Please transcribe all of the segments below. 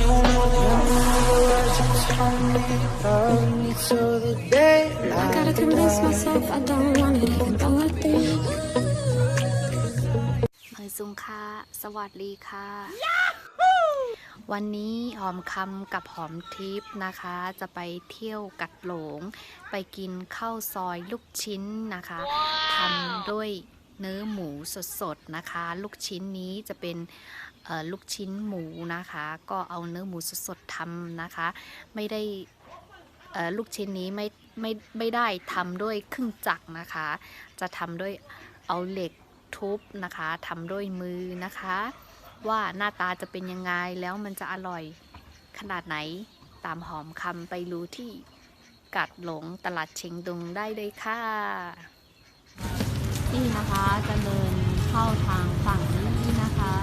you know the words you told me of me till the day I gotta convince myself I don't want it, even though I do. เฮยซุงค่ะ สวัสดีค่ะ วันนี้หอมคำกับหอมทิพย์นะคะ จะไปเที่ยวกัดหลง ไปกินข้าวซอยลูกชิ้นนะคะทำด้วย เนื้อหมูสดๆนะคะ ลูกชิ้นนี้จะเป็นลูกชิ้นหมูนะคะ ก็เอาเนื้อหมูสดๆทำนะคะ ไม่ได้ลูกชิ้นนี้ไม่ไม่ไม่ได้ทำด้วยเครื่องจักรนะคะ จะทำด้วยเอาเหล็กทุบนะคะทำด้วยมือนะคะ ว่าหน้าตาจะเป็นยังไงแล้วมันจะอร่อยขนาดไหนตามหอมคำไปรู้ที่กัดหลงตลาดเชงดุงได้เลยค่ะ นี่นะคะจะเดินเข้าทางฝั่งนี้นะคะ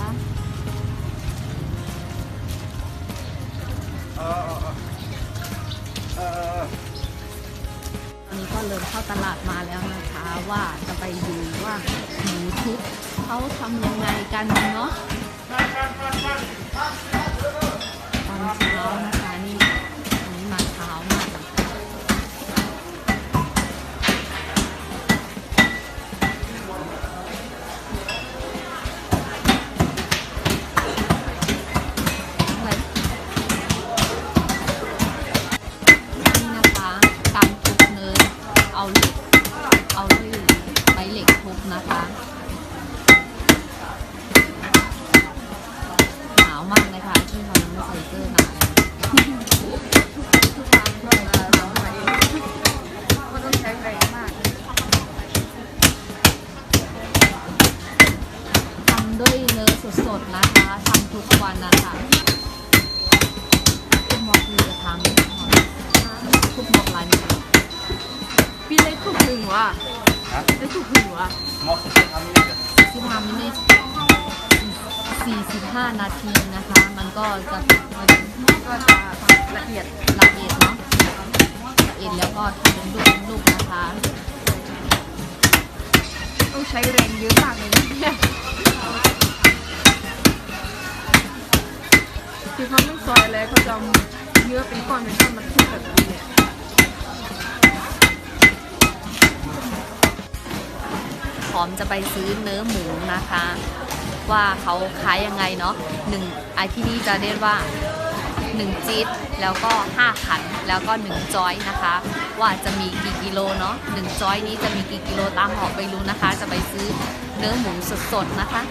ตอนนี้ก็เริ่มเข้าตลาดมาแล้วนะคะว่าจะไปดูว่าหมูทุบเขาทำยังไงกันเนาะ สดๆนะคะทำทุกวันนะคะทุกมอกคือจะทำทุกมอกร้านนี้พี่เล็กถูกหนึ่งว่ะเล็กถูกหนึ่งว่ะที่ทำนี่45นาทีนะคะ มันก็จะมันก็จะละเอียดละเอียดเนาะละเอียดแล้วก็ทำเป็นลูกเป็นลูกนะคะ ต้องใช้แรงเยอะมากเลยนะ คือเขาไม่ซอยเลยเขาจะเอาเนื้อเป็นก้อนเป็นก้อนมาทุบแบบนี้เนี่ยหอมจะไปซื้อเนื้อหมูนะคะ ว่าเขาขายยังไงเนาะหนึ่งไอที่นี่จะเรียกว่า 1จิ๊ดแล้วก็ 5 ขันแล้วก็ 1 จอยนะคะ ว่าจะมีกี่กิโลเนาะหนึ่งจอยนี้จะมีกี่กิโลตามหอไปรู้นะคะ จะไปซื้อเนื้อหมูสดๆนะคะ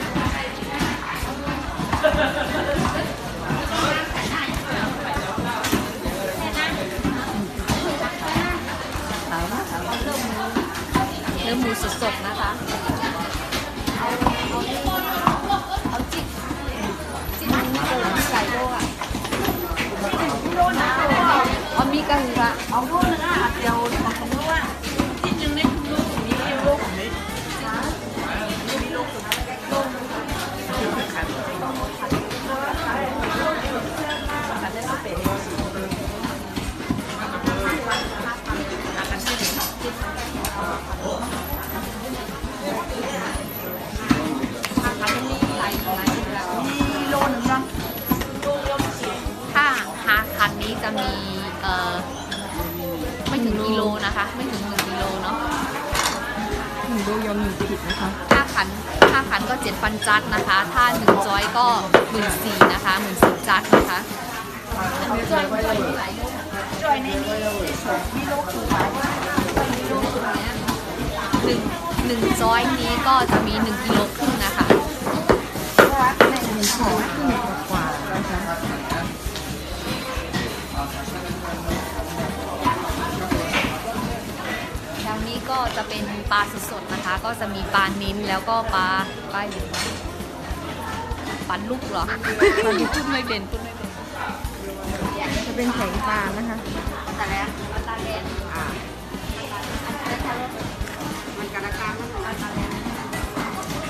นื้อหมูสดๆนะคะ ไม่ถึงหนึ่งกิโลเนาะหนึ่งโลยอมหนึ่งผิดนะคะถ้าขันถ้าขันก็เจ็ดพันจัดนะคะ ถ้าหนึ่งจอยก็หมื่นสี่นะคะหมื่นสี่จัดนะคะจอยจอยมีหลายโลจอยในนี้มีโลคือหลายมีโลคือเนี้ยหนึ่งหนึ่งจอยนี้ก็จะมีหนึ่งกิโลครึ่งนะคะหนึ่งของขึ้นกว่านะค ก็จะเป็นปลาสดๆนะคะ ก็จะมีปลานิ้นแล้วก็ปลาปลาอยู่ปลาลูกเหรอพูดไม่เป็นพูดไม่เป็นจะเป็นแข็งปลานะคะแต่แล้วปลาตาแดงมันกระกางมัน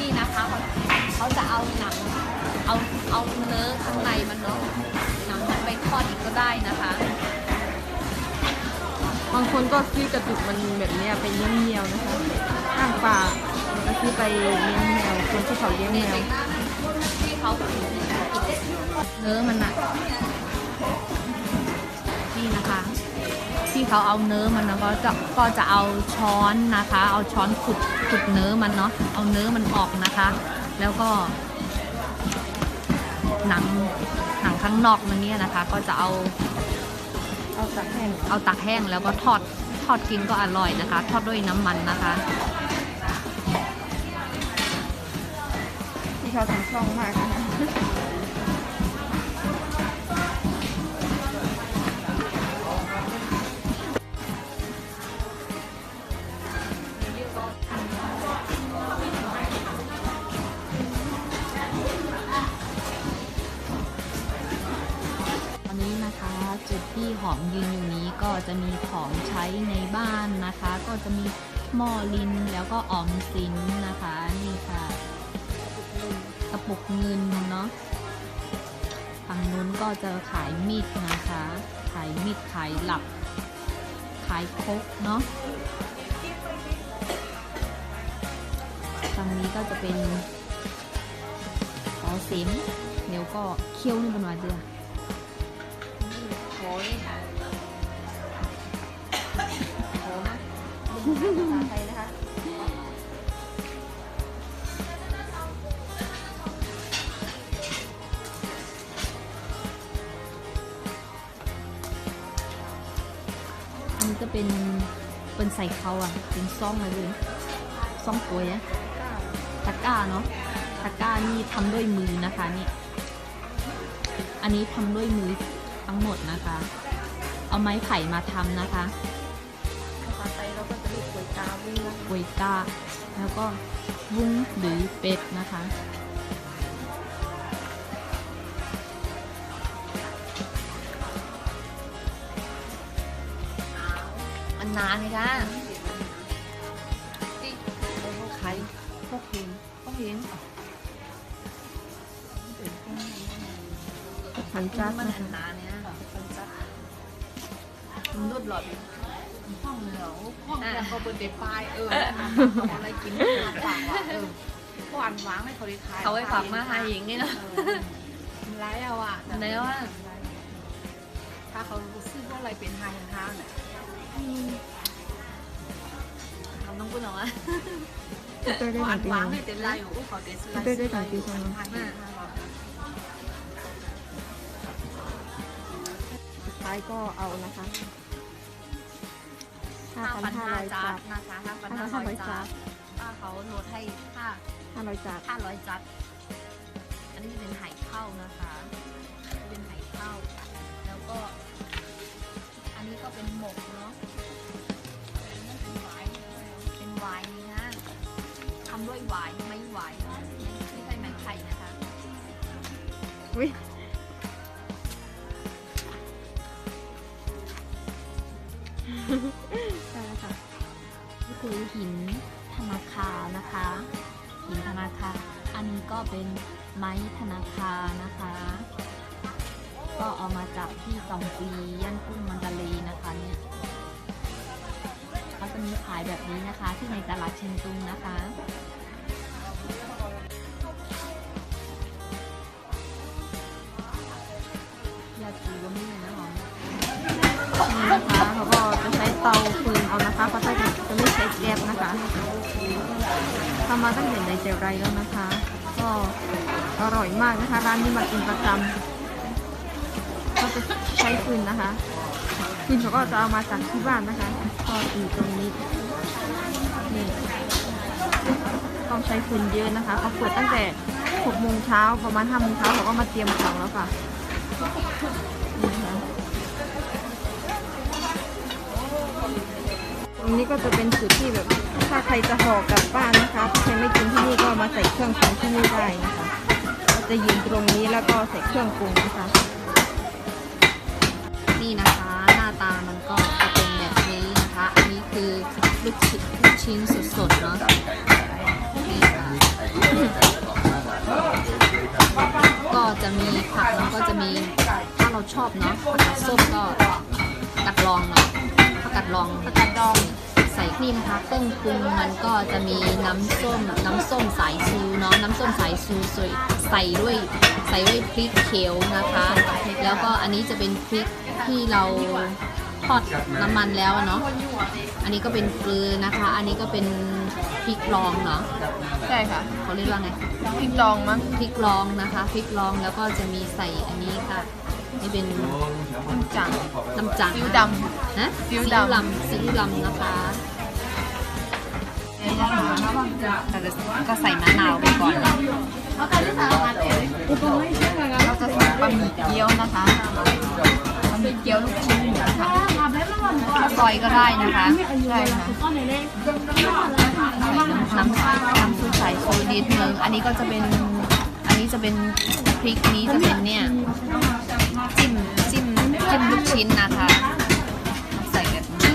นี่นะคะเขาเขาจะเอาหนังเอาเอาเนื้อข้างในมันเนาะหนังมันไปทอดอีกก็ได้นะคะบางคนก็ซื้อกระจุกมันแบบนี้เป็นเลี้ยงแมวนะคะข้างป่าก็ซื้อไปเลี้ยงแมวคนที่เขาเลี้ยงแมวเนื้อมันอะนี่นะคะที่เขาเอาเนื้อมันนะก็จะก็จะเอาช้อนนะคะ เอาช้อนขุดขุดเนื้อมันเนาะเอาเนื้อมันออกนะคะ แล้วก็ หนังหนังข้างนอกมันเนี้ยนะคะ ก็จะเอา เอาตักแห้งเอาตักแห้งแล้วก็ทอดทอดกินก็อร่อยนะคะ ทอดด้วยน้ำมันนะคะที่เขาทำคล่องมากนะคะ จะมีหม้อลินแล้วก็ออมสินนะคะนี่ค่ะกระปุกเงินเนาะฝั่งนู้นก็จะขายมีดนะคะ ขายมีดขายหลับ ขายคกเนาะฝั่งนี้ก็จะเป็นขอเสีมเดี๋ยวก็เคี่ยวนี่เป็นวันเดือนโอ้ยโภาษาไทยนะคะอันนี้ก็เป็นเป็นใส่เขาอะ เป็นซ่องอะไรเลย ซ่องกลวยอะตะก้าเนาะ ตะก้านี่ทำด้วยมือนะคะนี่ อันนี้ทำด้วยมือทั้งหมดนะคะ เอาไม้ไผ่มาทำนะคะ กวยกาแล้วก็วุ้งหรือเป็ดนะคะมันนานเลยค่ะที่ใครพวกเห็นพวกเห็นหันจัดมันนะอันคะนานเนี่ยมันรวดหลอดห้องเหนียวห้องแล้วก็บนเด็ปลายเอออะไรกินฝากว่ะเออหวานหวานให้เขาได้ขายเขาไปฝากมาหาหญิงนี่เนาะไลฟ์เอาอะแล้วอะถ้าเขาซื้อว่าอะไรเป็นไฮห้างเนี่ยทำต้องพูดหรอวะหวานหวานให้เป็นไรอยู่เขาเดซื้อได้ได้ต่างปีสองพันห้าสุดท้ายก็เอานะคะ ห้าพันห้า5,500จาจัร์ดดนะคะห้าพันห้าร้อยจาร์ดป้าเขาโหลดให้ห้า500จัดห้าร้อยจัด อันนี้จะเป็นไห่เข้านะคะจะเป็นไห่เข้า แล้วก็ อันนี้ก็เป็นหมกเนาะ อันนี้ก็เป็นไม้ธนาคารนะคะ ก็เอามาจากที่สองปีย่านกุ้งมันดาเลนะคะเนี่ยเขาจะมีขายแบบนี้นะคะที่ในตลาดเชียงตุงนะคะยาจีก็มีนะหรอนี่นะคะเขาก็จะใช้เตาฟืนเอานะคะเขาจะจะไม่ใช้แก๊สนะคะทำมาตั้งแต่ไหนแต่ไรแล้วนะคะ ก็อร่อยมากนะคะ ร้านนี้มากินประจำก็จะใช้ฟืนนะคะฟืนเขาก็จะเอามาจากที่บ้านนะคะก็อยู่ตรงนี้นี่ต้องใช้ฟืนเยอะนะคะเขาเปิดตั้งแต่6โมงเช้าประมาณ5โมงเช้าเขาก็มาเตรียมของแล้วค่ะ ตรงนี้ก็จะเป็นจุดที่แบบถ้าใครจะห่อกลับบ้านนะคะถ้าใครไม่กินที่นี่ก็มาใส่เครื่องปรุงที่นี่ได้นะคะก็จะยืนตรงนี้แล้วก็ใส่เครื่องปรุงนะคะ นี่นะคะหน้าตามันก็จะเป็นแบบนี้นะคะอันนี้คือลูกชิ้นลูกชิ้นสดๆเนาะนี่ค่ะก็จะมีผักมันก็จะมีถ้าเราชอบเนาะผักส้มก็กัดลองเนาะผักกัดลองผัก ดดองใส่นี่นะคะเครื่องปรุงมันก็จะมีน้ำส้มน้ำส้มสายชูเนาะน้ำส้มสายชูใส่ใส่ด้วยใส่ด้วยพริกเขียวนะคะ แล้วก็อันนี้จะเป็นพริกที่เราทอดน้ำมันแล้วอะเนาะอันนี้ก็เป็นเกลือนะคะ อันนี้ก็เป็นพริกลองเนาะใช่ค่ะเขาเรียกว่าไงพริกดองมั้งพริกลองนะคะพริกลองแล้วก็จะมีใส่อันนี้ค่ะ นี่เป็นน้ำจังน้ำจังซีอิ๊วดฮะซีอิ๊วซีดำอิ๊วลำซีอิ๊วลำนะคะแต่ก็ใส่มะนาวไปก่อนนะเราจะใส่บะหมี่เกี๊ยวนะคะบะหมี่เกี๊ยวลูกชิ้นหมูค่ะข้าวซอยก็ได้นะคะใช่ค่ะใส่น้ำน้ำน้ำซุปใส่ชูนิดนึงอันนี้ก็จะเป็นอั นี้จะเป็นพริกนี้จะเป็นเนี่ยจิ้มจิ้มจิ้มลูกชิ้นนะคะใส่แบบนี้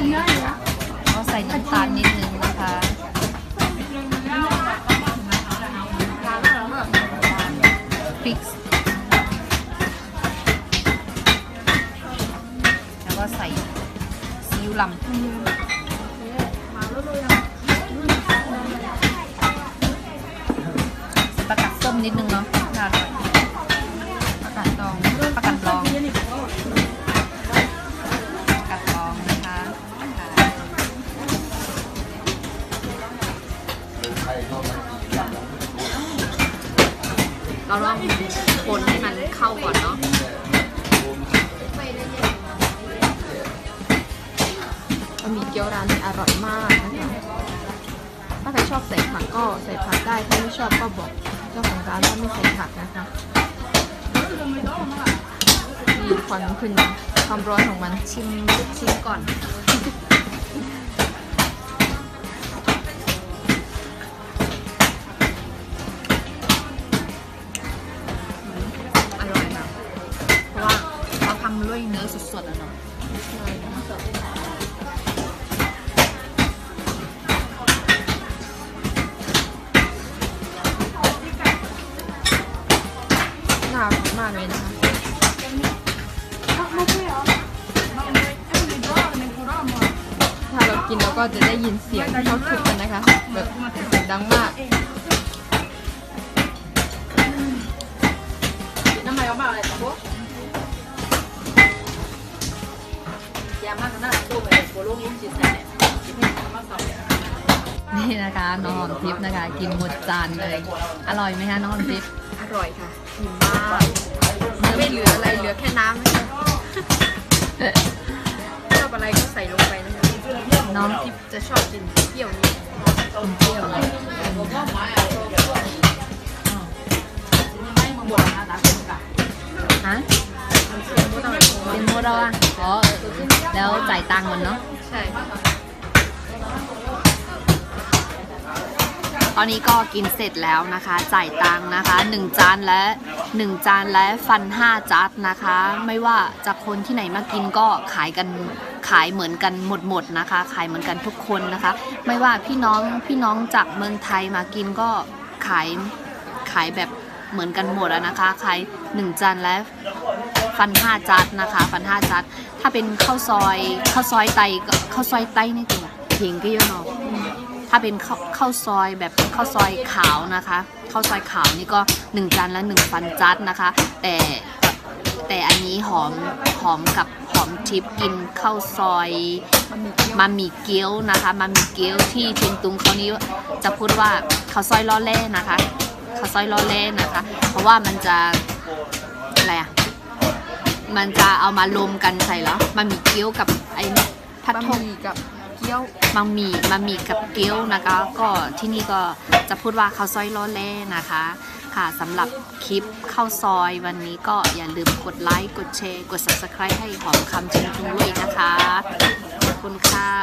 ก็ใส่น้ำตาลนิดนึงนะคะพริกแล้วก็ใส่ซีอิ๊วลำ มนิดนึงเนาะน่าอร่อยประกาศดองประกาศลองประกาศลองนะคะเราลองคนให้มันเข้าก่อนเนาะบะหมี่เกี๊ยวร้านนี้อร่อยมากนะคะถ้าใครชอบใส่ผักก็ใส่ผักได้ ถ้าไม่ชอบก็บอก เจ้าของร้านว่าไม่ใส่ผักนะคะมีควันขึ้นความร้อนของมันชิมลูกชิ้นก่อนอร่อยนะเพราะว่าเขาทำด้วยเนื้อสดๆอะเนาะ กินเราก็จะได้ยินเสียงที่เขาทุบกันนะคะแบบเสียงดังมากนี่นะคะน้องหอมทิพย์นะคะ กินหมดจานเลยอร่อยไหมคะน้องหอมทิพย์อร่อยค่ะอิ่มมากไม่เหลืออะไรเหลือแค่น้ำนะคะชอบอะไรก็ใส่ลงไปนะคะ น้องทิพจะชอบกินเปรี้ยวนิดเปรี้ยวเลยฮะเป็นโมดอะอ๋อ แล้วจ่ายตังค์ก่อนเนาะ ใช่ ตอนนี้ก็กินเสร็จแล้วนะคะ จ่ายตังค์นะคะ 1 จานและ 1 จานและฟัน 5 จัดนะคะ ไม่ว่าจะคนที่ไหนมากินก็ขายกัน ขายเหมือนกันหมดๆนะคะ ขายเหมือนกันทุกคนนะคะ ไม่ว่าพี่น้องพี่น้องจากเมืองไทยมากินก็ขายขายแบบเหมือนกันหมดอะนะคะขาย1จานและฟัน5จัดนะคะ ฟัน5จัด ถ้าเป็นข้าวซอยข้าวซอยไตข้าวซอยไตนี่คือเพียงก็เยอะเนาะถ้าเป็นข้าวข้าวซอยแบบข้าวซอยขาวนะคะข้าวซอยขาวนี่ก็1จานละ1ฟันจัดนะคะ แต่แต่อันนี้หอมหอมกับ หอมทิพย์กินข้าวซอยมามีเกี๊ยวนะคะมามีเกี๊ยวที่เชียงตุงเขานี้จะพูดว่าข้าวซอยล้อเล่นะคะข้าวซอยล้อเล่นะคะ เพราะว่ามันจะอะไรอะมันจะเอามารวมกันใส่แล้วมามีเกี๊ยวกับไอ้นี่พัดบะทหงมี่กับเกี๊ยวมังมีมังมีกับเกี๊ยวนะคะ ก็ที่นี่ก็จะพูดว่าข้าวซอยล้อเล่นะคะ ค่ะสำหรับคลิปข้าวซอยวันนี้ก็อย่าลืมกดไลค์ กดแชร์ กด subscribe ให้หอมคำเชิญจุงด้วยนะคะ ขอบคุณค่ะ